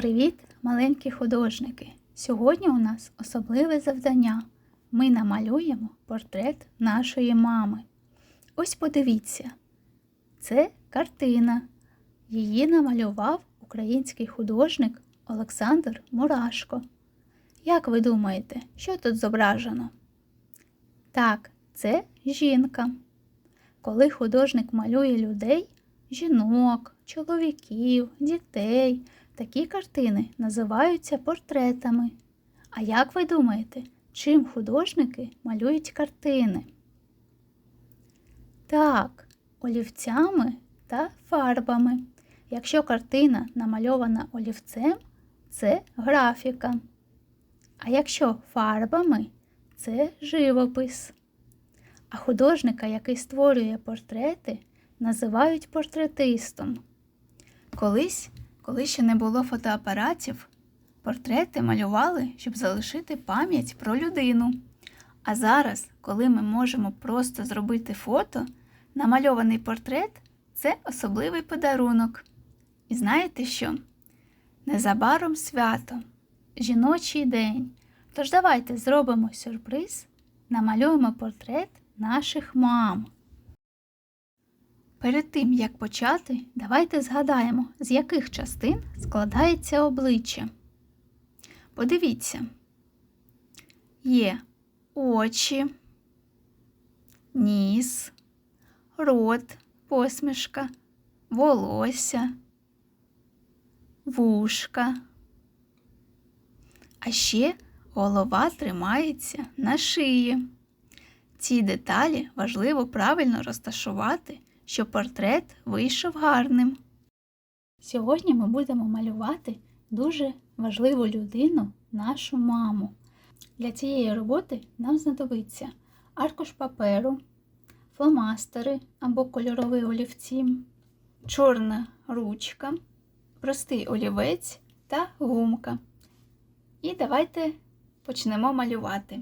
Привіт, маленькі художники! Сьогодні у нас особливе завдання. Ми намалюємо портрет нашої мами. Ось подивіться, це картина. Її намалював український художник Олександр Мурашко. Як ви думаєте, що тут зображено? Так, це жінка. Коли художник малює людей, жінок, чоловіків, дітей, такі картини називаються портретами. А як ви думаєте, чим художники малюють картини? Так, олівцями та фарбами. Якщо картина намальована олівцем, це графіка. А якщо фарбами, це живопис. А художника, який створює портрети, називають портретистом. Колись, коли ще не було фотоапаратів, портрети малювали, щоб залишити пам'ять про людину. А зараз, коли ми можемо просто зробити фото, намальований портрет це особливий подарунок. І знаєте що? Незабаром свято, жіночий день. Тож давайте зробимо сюрприз, намалюємо портрет наших мам. Перед тим, як почати, давайте згадаємо, з яких частин складається обличчя. Подивіться, є очі, ніс, рот, посмішка, волосся, вушка. А ще голова тримається на шиї. Ці деталі важливо правильно розташувати, щоб портрет вийшов гарним. Сьогодні ми будемо малювати дуже важливу людину, нашу маму. Для цієї роботи нам знадобиться аркуш паперу, фломастери або кольорові олівці, чорна ручка, простий олівець та гумка. І давайте почнемо малювати.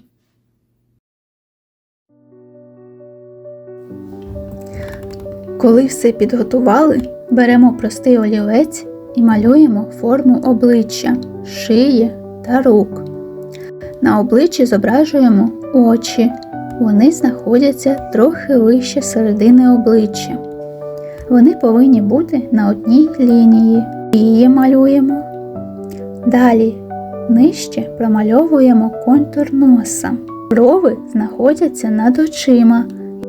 Коли все підготували, беремо простий олівець і малюємо форму обличчя, шиї та рук. На обличчі зображуємо очі. Вони знаходяться трохи вище середини обличчя. Вони повинні бути на одній лінії. Її малюємо. Далі нижче промальовуємо контур носа. Брови знаходяться над очима.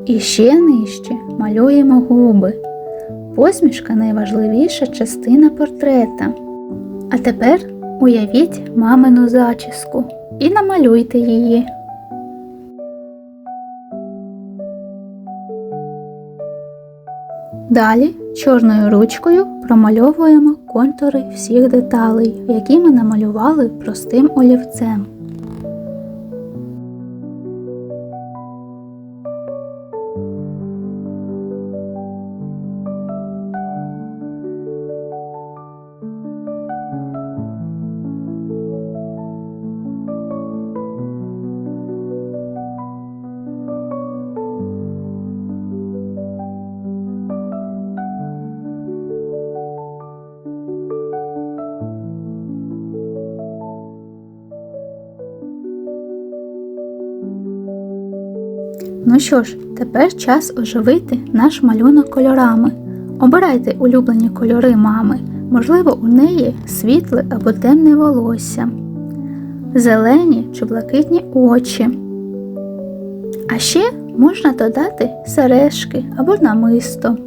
І ще нижче малюємо губи. Посмішка найважливіша частина портрета. А тепер уявіть мамину зачіску і намалюйте її. Далі чорною ручкою промальовуємо контури всіх деталей, які ми намалювали простим олівцем. Ну що ж, тепер час оживити наш малюнок кольорами. Обирайте улюблені кольори мами, можливо, у неї світле або темне волосся, зелені чи блакитні очі. А ще можна додати сережки або намисто.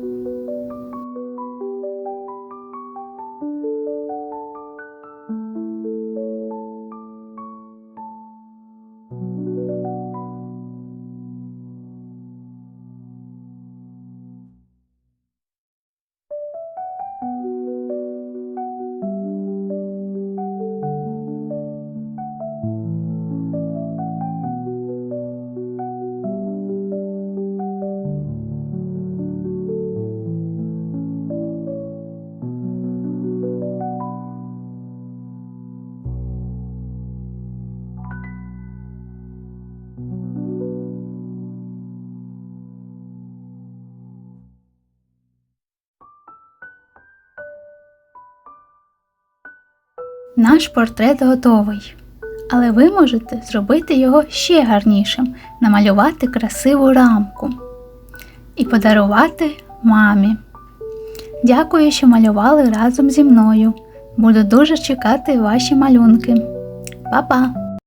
Наш портрет готовий. Але ви можете зробити його ще гарнішим, намалювати красиву рамку і подарувати мамі. Дякую, що малювали разом зі мною. Буду дуже чекати ваші малюнки. Па-па!